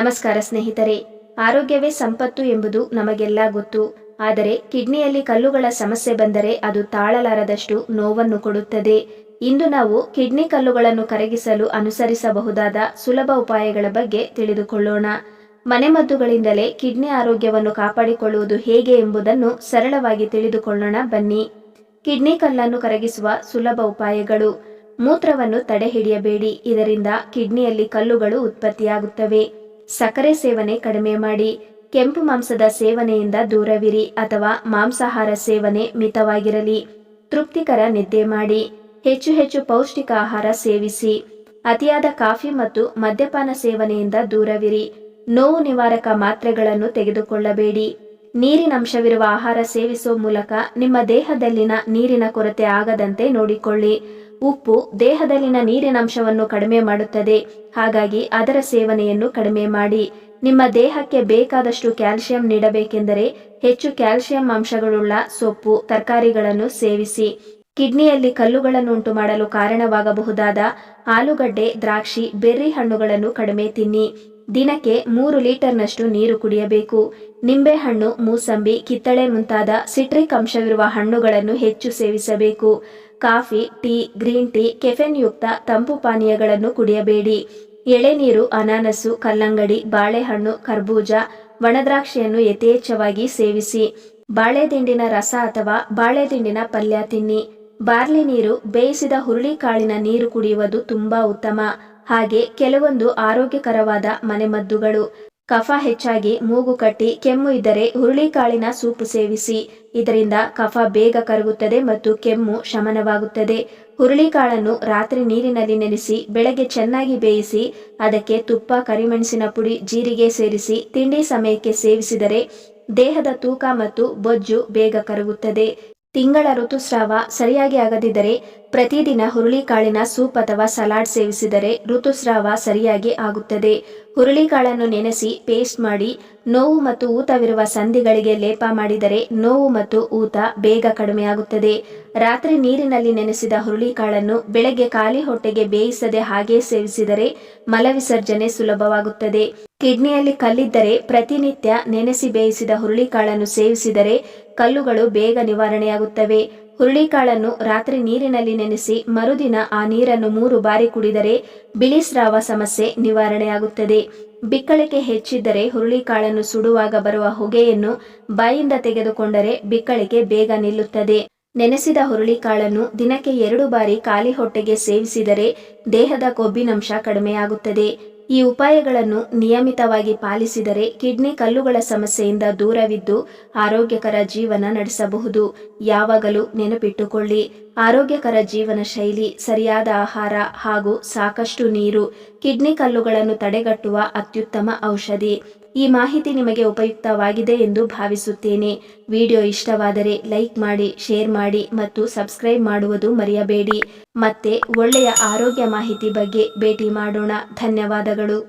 ನಮಸ್ಕಾರ ಸ್ನೇಹಿತರೆ. ಆರೋಗ್ಯವೇ ಸಂಪತ್ತು ಎಂಬುದು ನಮಗೆಲ್ಲ ಗೊತ್ತು. ಆದರೆ ಕಿಡ್ನಿಯಲ್ಲಿ ಕಲ್ಲುಗಳ ಸಮಸ್ಯೆ ಬಂದರೆ ಅದು ತಾಳಲಾರದಷ್ಟು ನೋವನ್ನು ಕೊಡುತ್ತದೆ. ಇಂದು ನಾವು ಕಿಡ್ನಿ ಕಲ್ಲುಗಳನ್ನು ಕರಗಿಸಲು ಅನುಸರಿಸಬಹುದಾದ ಸುಲಭ ಉಪಾಯಗಳ ಬಗ್ಗೆ ತಿಳಿದುಕೊಳ್ಳೋಣ. ಮನೆಮದ್ದುಗಳಿಂದಲೇ ಕಿಡ್ನಿ ಆರೋಗ್ಯವನ್ನು ಕಾಪಾಡಿಕೊಳ್ಳುವುದು ಹೇಗೆ ಎಂಬುದನ್ನು ಸರಳವಾಗಿ ತಿಳಿದುಕೊಳ್ಳೋಣ ಬನ್ನಿ. ಕಿಡ್ನಿ ಕಲ್ಲನ್ನು ಕರಗಿಸುವ ಸುಲಭ ಉಪಾಯಗಳು. ಮೂತ್ರವನ್ನು ತಡೆಹಿಡಿಯಬೇಡಿ. ಇದರಿಂದ ಕಿಡ್ನಿಯಲ್ಲಿ ಕಲ್ಲುಗಳು ಉತ್ಪತ್ತಿಯಾಗುತ್ತವೆ. ಸಕ್ಕರೆ ಸೇವನೆ ಕಡಿಮೆ ಮಾಡಿ. ಕೆಂಪು ಮಾಂಸದ ಸೇವನೆಯಿಂದ ದೂರವಿರಿ ಅಥವಾ ಮಾಂಸಾಹಾರ ಸೇವನೆ ಮಿತವಾಗಿರಲಿ. ತೃಪ್ತಿಕರ ನಿದ್ದೆ ಮಾಡಿ. ಹೆಚ್ಚು ಹೆಚ್ಚು ಪೌಷ್ಟಿಕ ಆಹಾರ ಸೇವಿಸಿ. ಅತಿಯಾದ ಕಾಫಿ ಮತ್ತು ಮದ್ಯಪಾನ ಸೇವನೆಯಿಂದ ದೂರವಿರಿ. ನೋವು ನಿವಾರಕ ಮಾತ್ರೆಗಳನ್ನು ತೆಗೆದುಕೊಳ್ಳಬೇಡಿ. ನೀರಿನಂಶವಿರುವ ಆಹಾರ ಸೇವಿಸುವ ಮೂಲಕ ನಿಮ್ಮ ದೇಹದಲ್ಲಿನ ನೀರಿನ ಕೊರತೆ ಆಗದಂತೆ ನೋಡಿಕೊಳ್ಳಿ. ಉಪ್ಪು ದೇಹದಲ್ಲಿನ ನೀರಿನಂಶವನ್ನು ಕಡಿಮೆ ಮಾಡುತ್ತದೆ. ಹಾಗಾಗಿ ಅದರ ಸೇವನೆಯನ್ನು ಕಡಿಮೆ ಮಾಡಿ. ನಿಮ್ಮ ದೇಹಕ್ಕೆ ಬೇಕಾದಷ್ಟು ಕ್ಯಾಲ್ಸಿಯಂ ನೀಡಬೇಕೆಂದರೆ ಹೆಚ್ಚು ಕ್ಯಾಲ್ಸಿಯಂ ಅಂಶಗಳುಳ್ಳ ಸೊಪ್ಪು, ತರಕಾರಿಗಳನ್ನು ಸೇವಿಸಿ. ಕಿಡ್ನಿಯಲ್ಲಿ ಕಲ್ಲುಗಳನ್ನು ಉಂಟು ಮಾಡಲು ಕಾರಣವಾಗಬಹುದಾದ ಆಲೂಗಡ್ಡೆ, ದ್ರಾಕ್ಷಿ, ಬೆರ್ರಿ ಹಣ್ಣುಗಳನ್ನು ಕಡಿಮೆ ತಿನ್ನಿ. ದಿನಕ್ಕೆ ಮೂರು ಲೀಟರ್ನಷ್ಟು ನೀರು ಕುಡಿಯಬೇಕು. ನಿಂಬೆಹಣ್ಣು ಮೂಸಂಬಿ, ಕಿತ್ತಳೆ ಮುಂತಾದ ಸಿಟ್ರಿಕ್ ಅಂಶವಿರುವ ಹಣ್ಣುಗಳನ್ನು ಹೆಚ್ಚು ಸೇವಿಸಬೇಕು. Coffee, tea, green tea caffeine ಯುಕ್ತ ತಂಪು ಪಾನೀಯಗಳನ್ನು ಕುಡಿಯಬೇಡಿ. ಎಳೆನೀರು, ಅನಾನಸು, ಕಲ್ಲಂಗಡಿ, ಬಾಳೆಹಣ್ಣು, ಕರ್ಬೂಜ, ಒಣದ್ರಾಕ್ಷಿಯನ್ನು ಯಥೇಚ್ಛವಾಗಿ ಸೇವಿಸಿ. ಬಾಳೆದಿಂಡಿನ ರಸ ಅಥವಾ ಬಾಳೆದಿಂಡಿನ ಪಲ್ಯ ತಿನ್ನಿ. ಬಾರ್ಲಿ ನೀರು, ಬೇಯಿಸಿದ ಹುರುಳಿಕಾಳಿನ ನೀರು ಕುಡಿಯುವುದು ತುಂಬಾ ಉತ್ತಮ. ಹಾಗೆ ಕೆಲವೊಂದು ಆರೋಗ್ಯಕರವಾದ ಮನೆಮದ್ದುಗಳು. ಕಫ ಹೆಚ್ಚಾಗಿ ಮೂಗು ಕಟ್ಟಿ ಕೆಮ್ಮು ಇದ್ದರೆ ಹುರುಳಿಕಾಳಿನ ಸೂಪು ಸೇವಿಸಿ. ಇದರಿಂದ ಕಫ ಬೇಗ ಕರಗುತ್ತದೆ ಮತ್ತು ಕೆಮ್ಮು ಶಮನವಾಗುತ್ತದೆ. ಹುರುಳಿಕಾಳನ್ನು ರಾತ್ರಿ ನೀರಿನಲ್ಲಿ ನೆನೆಸಿ, ಬೆಳಗ್ಗೆ ಚೆನ್ನಾಗಿ ಬೇಯಿಸಿ, ಅದಕ್ಕೆ ತುಪ್ಪ, ಕರಿಮೆಣಸಿನ ಪುಡಿ, ಜೀರಿಗೆ ಸೇರಿಸಿ, ತಿಂಡಿ ಸಮಯಕ್ಕೆ ಸೇವಿಸಿದರೆ ದೇಹದ ತೂಕ ಮತ್ತು ಬೊಜ್ಜು ಬೇಗ ಕರಗುತ್ತದೆ. ತಿಂಗಳ ಋತುಸ್ರಾವ ಸರಿಯಾಗಿ ಆಗದಿದ್ದರೆ ಪ್ರತಿದಿನ ಹುರುಳಿಕಾಳಿನ ಸೂಪ್ ಅಥವಾ ಸಲಾಡ್ ಸೇವಿಸಿದರೆ ಋತುಸ್ರಾವ ಸರಿಯಾಗಿ ಆಗುತ್ತದೆ. ಹುರುಳಿಕಾಳನ್ನು ನೆನೆಸಿ ಪೇಸ್ಟ್ ಮಾಡಿ, ನೋವು ಮತ್ತು ಊತವಿರುವ ಸಂಧಿಗಳಿಗೆ ಲೇಪ ಮಾಡಿದರೆ ನೋವು ಮತ್ತು ಊತ ಬೇಗ ಕಡಿಮೆಯಾಗುತ್ತದೆ. ರಾತ್ರಿ ನೀರಿನಲ್ಲಿ ನೆನೆಸಿದ ಹುರುಳಿಕಾಳನ್ನು ಬೆಳಗ್ಗೆ ಖಾಲಿ ಹೊಟ್ಟೆಗೆ ಬೇಯಿಸದೆ ಹಾಗೇ ಸೇವಿಸಿದರೆ ಮಲವಿಸರ್ಜನೆ ಸುಲಭವಾಗುತ್ತದೆ. ಕಿಡ್ನಿಯಲ್ಲಿ ಕಲ್ಲಿದ್ದರೆ ಪ್ರತಿನಿತ್ಯ ನೆನೆಸಿ ಬೇಯಿಸಿದ ಹುರುಳಿಕಾಳನ್ನು ಸೇವಿಸಿದರೆ ಕಲ್ಲುಗಳು ಬೇಗ ನಿವಾರಣೆಯಾಗುತ್ತವೆ. ಹುರುಳಿಕಾಳನ್ನು ರಾತ್ರಿ ನೀರಿನಲ್ಲಿ ನೆನೆಸಿ ಮರುದಿನ ಆ ನೀರನ್ನು ಮೂರು ಬಾರಿ ಕುಡಿದರೆ ಬಿಳಿ ಸ್ರಾವ ಸಮಸ್ಯೆ ನಿವಾರಣೆಯಾಗುತ್ತದೆ. ಬಿಕ್ಕಳಿಕೆ ಹೆಚ್ಚಿದ್ದರೆ ಹುರುಳಿಕಾಳನ್ನು ಸುಡುವಾಗ ಬರುವ ಹೊಗೆಯನ್ನು ಬಾಯಿಂದ ತೆಗೆದುಕೊಂಡರೆ ಬಿಕ್ಕಳಿಕೆ ಬೇಗ ನಿಲ್ಲುತ್ತದೆ. ನೆನೆಸಿದ ಹುರುಳಿಕಾಳನ್ನು ದಿನಕ್ಕೆ ಎರಡು ಬಾರಿ ಖಾಲಿ ಹೊಟ್ಟೆಗೆ ಸೇವಿಸಿದರೆ ದೇಹದ ಕೊಬ್ಬಿನಂಶ ಕಡಿಮೆಯಾಗುತ್ತದೆ. ಈ ಉಪಾಯಗಳನ್ನು ನಿಯಮಿತವಾಗಿ ಪಾಲಿಸಿದರೆ ಕಿಡ್ನಿ ಕಲ್ಲುಗಳ ಸಮಸ್ಯೆಯಿಂದ ದೂರವಿದ್ದು ಆರೋಗ್ಯಕರ ಜೀವನ ನಡೆಸಬಹುದು. ಯಾವಾಗಲೂ ನೆನಪಿಟ್ಟುಕೊಳ್ಳಿ, ಆರೋಗ್ಯಕರ ಜೀವನ ಶೈಲಿ, ಸರಿಯಾದ ಆಹಾರ ಹಾಗೂ ಸಾಕಷ್ಟು ನೀರು, ಕಿಡ್ನಿ ಕಲ್ಲುಗಳನ್ನು ತಡೆಗಟ್ಟುವ ಅತ್ಯುತ್ತಮ ಔಷಧಿ. ಈ ಮಾಹಿತಿ ನಿಮಗೆ ಉಪಯುಕ್ತವಾಗಿದೆ ಎಂದು ಭಾವಿಸುತ್ತೇನೆ. ವಿಡಿಯೋ ಇಷ್ಟವಾದರೆ ಲೈಕ್ ಮಾಡಿ, ಶೇರ್ ಮಾಡಿ ಮತ್ತು ಸಬ್ಸ್ಕ್ರೈಬ್ ಮಾಡುವುದು ಮರೆಯಬೇಡಿ. ಮತ್ತೆ ಒಳ್ಳೆಯ ಆರೋಗ್ಯ ಮಾಹಿತಿ ಬಗ್ಗೆ ಭೇಟಿ ಮಾಡೋಣ. ಧನ್ಯವಾದಗಳು.